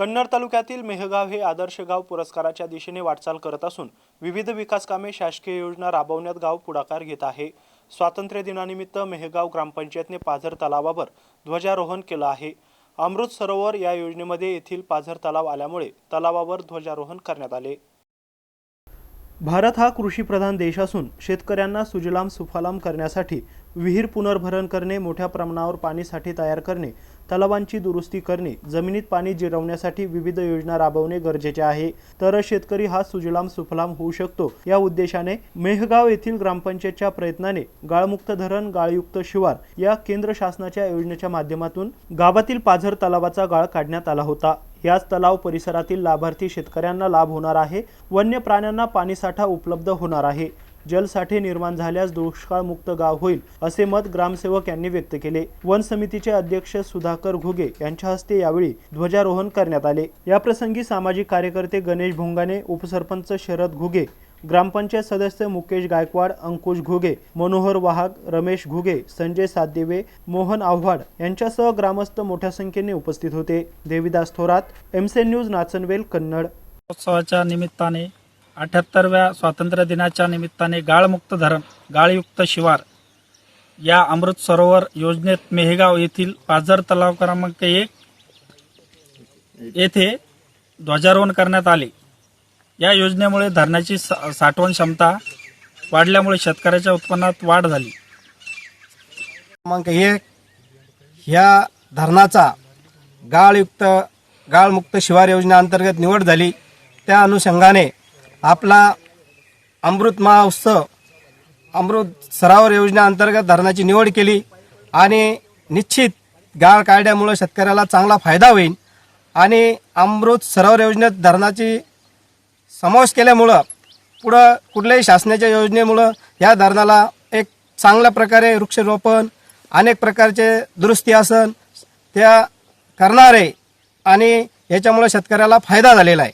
कन्नड तालुक्यातील मेहगाव हे आदर्श गाव पुरस्काराच्या दिशेने वाटचाल करत असून विविध विकास कामे शासकीय योजना राबवण्यात गाव पुढाकार घेत आहे. स्वातंत्र्य दिनानिमित्त मेहगाव ग्रामपंचायतने पाझर तलावावर ध्वजारोहण केलं आहे. अमृत सरोवर या योजनेमध्ये येथील पाझर तलाव आल्यामुळे तलावावर ध्वजारोहण करण्यात आले. भारत हा कृषीप्रधान देश असून शेतकऱ्यांना सुजलाम सुफलाम करण्यासाठी विहीर पुनर्भरण करणे मोठ्या प्रमाणावर पाणीसाठी तयार करणे तलावांची दुरुस्ती करणे जमिनीत पाणी जिरवण्यासाठी विविध योजना राबवणे गरजेचे आहे. तरच शेतकरी हा सुजलाम सुफलाम होऊ शकतो. या उद्देशाने मेहगाव येथील ग्रामपंचायतच्या प्रयत्नाने गाळमुक्त धरण गाळयुक्त शिवार या केंद्र शासनाच्या योजनेच्या माध्यमातून गावातील पाझर तलावाचा गाळ काढण्यात आला होता. याच तलाव परिसरातील लाभार्थी शेतकऱ्यांना लाभ होणार आहे. वन्य प्राण्यांना पाणीसाठा उपलब्ध होणार आहे. जलसाठे निर्माण झाल्यास दुष्काळमुक्त गाव होईल असे मत ग्रामसेवक यांनी व्यक्त केले. वन समितीचे अध्यक्ष सुधाकर घुगे यांच्या हस्ते यावेळी ध्वजारोहण करण्यात आले. याप्रसंगी सामाजिक कार्यकर्ते गणेश भोंगाने उपसरपंच शरद घुगे ग्रामपंचायत सदस्य मुकेश गायकवाड अंकुश घुगे मनोहर वाहक रमेश घुगे संजय सातदेवे मोहन आव्हाड यांच्यासह ग्रामस्थ मोठ्या संख्येने उपस्थित होते. देविदास थोरात एमसे न्यूज नाचनवेल कन्नड. उत्सवाच्या निमित्ताने अठ्याहत्तरव्या स्वातंत्र्य दिनाच्या निमित्ताने गाळमुक्त धरण गाळयुक्त शिवार या अमृत सरोवर योजनेत मेहेगाव येथील पाझर तलाव क्रमांक एक येथे ध्वजारोहण करण्यात आले. या योजनेमुळे धरणाची सा- साठवण क्षमता वाढल्यामुळे शेतकऱ्याच्या उत्पन्नात वाढ झाली. क्रमांक एक ह्या धरणाचा गाळयुक्त गाळमुक्त शिवार योजनेअंतर्गत निवड झाली. त्या अनुषंगाने आपला अमृत महोत्सव अमृत सरावर योजनेअंतर्गत धरणाची निवड केली आणि निश्चित गाळ काढल्यामुळं शेतकऱ्याला चांगला फायदा होईल आणि अमृत सरोवर योजनेत धरणाची समावेश केल्यामुळं पुढं कुठल्याही शासनाच्या योजनेमुळं या धरणाला एक चांगल्या प्रकारे वृक्षरोपण अनेक प्रकारचे दुरुस्ती आसन त्या करणारे आणि याच्यामुळं शेतकऱ्याला फायदा झालेला आहे.